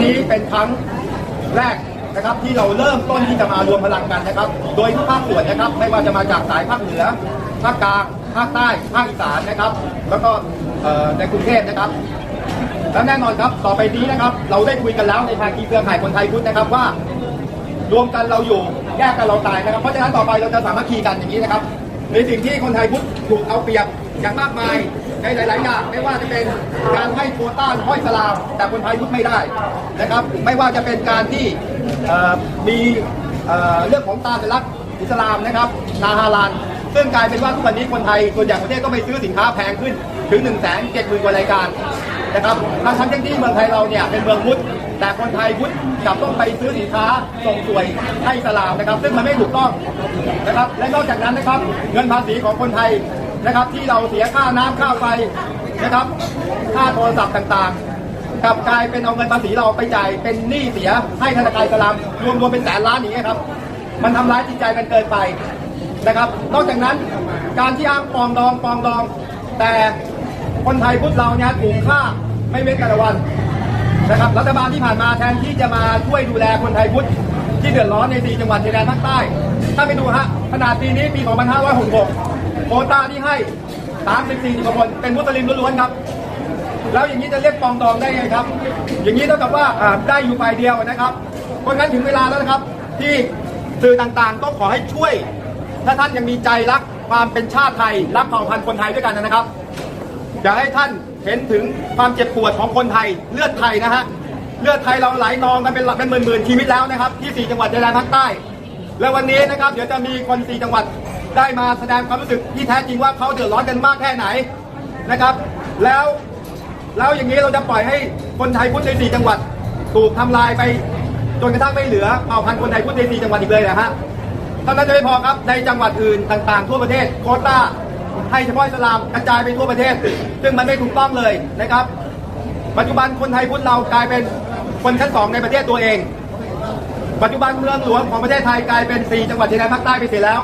นี้เป็นครั้งแรกนะครับที่เราเริ่มต้นที่จะมารวมพลังกันนะครับ โดยทุกภาคส่วนนะครับ ไม่ว่าจะมาจากสายภาคเหนือภาคกลางภาคใต้ภาคอีสานนะครับ แล้วก็ในกรุงเทพนะครับและแน่นอนครับต่อไปนี้นะครับเราได้คุยกันแล้วในภาคีเครือข่ายคนไทยพุทธนะครับว่ารวมกันเราอยู่แยกกันเราตายนะครับ เพราะฉะนั้นต่อไปเราจะสามัคคีกันอย่างนี้นะครับ ในสิ่งที่คนไทยพุทธถูกเอาเปรียบอย่างมากมายในหลาย ๆ อย่างไม่ว่าจะเป็นการให้โควต้าห้อยสลามแต่คนไทยพุทธไม่ได้นะครับ ไม่ว่าจะเป็นการที่มีเรื่องของตาสัญลักษณ์อิสลามนะครับนาฮาลานซึ่งกลายเป็นว่าทุกวันนี้คนไทยส่วนใหญ่ประเทศก็ไปซื้อสินค้าแพงขึ้นถึง1นึ่งแสนเจ็ดหมื่นกว่ารายการ นะครับทั้งทั้งที่เมืองไทยเราเนี่ยเป็นเมืองพุทธแต่คนไทยพุทธกลับต้องไปซื้อสินค้าส่งสวยให้สลามนะครับ ซึ่งมันไม่ถูกต้องนะครับ และนอกจากนั้นนะครับ เงินภาษีของคนไทยนะครับ ที่เราเสียค่าน้ำค่าไฟนะครับ ค่าโทรศัพท์ต่างๆกลับกลายเป็นเอาเงินภาษีเราไปจ่ายเป็นหนี้เสียให้ธนาคารสลามรวมๆเป็นแสนล้านอย่างเงี้ยครับ มันทำร้ายจิตใจกันเกินไปนะครับ นอกจากนั้นการที่อ้างปองดองปองดอง แต่คนไทยพุทธเราเนี่ยถูกฆ่า ไม่เว้นแต่ละวันนะครับรัฐบาลที่ผ่านมาแทนที่จะมาช่วยดูแลคนไทยพุทธที่เดือดร้อนในสี่จังหวัดชายแดนภาคใต้ ถ้าไปดูฮะขนาดปีนี้ปี 2566โควต้าที่ให้ 34กว่าคนเป็นมุสลิมล้วนๆครับ แล้วอย่างนี้จะเรียกปองดองได้ไงครับ อย่างนี้เท่ากับว่าอ่าได้อยู่ฝ่ายเดียวนะครับเพราะงั้นถึงเวลาแล้วนะครับ ที่สื่อต่างๆต้องขอให้ช่วย ถ้าท่านยังมีใจรักความเป็นชาติไทย รักเผ่าพันธุ์คนไทยด้วยกันนะครับ อยากให้ท่านเห็นถึงความเจ็บปวดของคนไทยเลือดไทยนะฮะเลือดไทยเราไหลนองกันเป็นหลักเป็นหมื่นๆชีวิตแล้วนะครับ ที่4จังหวัดชายแดนภาคใต้ และวันนี้นะครับเดี๋ยวจะมีคน4จังหวัดได้มาแสดงความรู้สึกที่แท้จริงว่าเขาเดือดร้อนกันมากแค่ไหนนะครับ แล้วแล้วอย่างนี้เราจะปล่อยให้คนไทยพุทธในสี่จังหวัดถูกทำลายไปจนกระทั่งไม่เหลือเผ่าพันธุ์คนไทยพุทธในสี่จังหวัดอีกเลยนะฮะเท่านั้นจะไม่พอครับในจังหวัดอื่นต่างๆ ทั่วประเทศโควต้า ให้เฉพาะอิสลามกระจายไปทั่วประเทศ ซึ่งมันไม่ถูกต้องเลยนะครับ ปัจจุบันคนไทยพุทธเรากลายเป็นคนชั้นสองในประเทศตัวเอง ปัจจุบันเมืองหลวงของประเทศไทยกลายเป็น 4 จังหวัดชายแดนภาคใต้ไปเสียแล้ว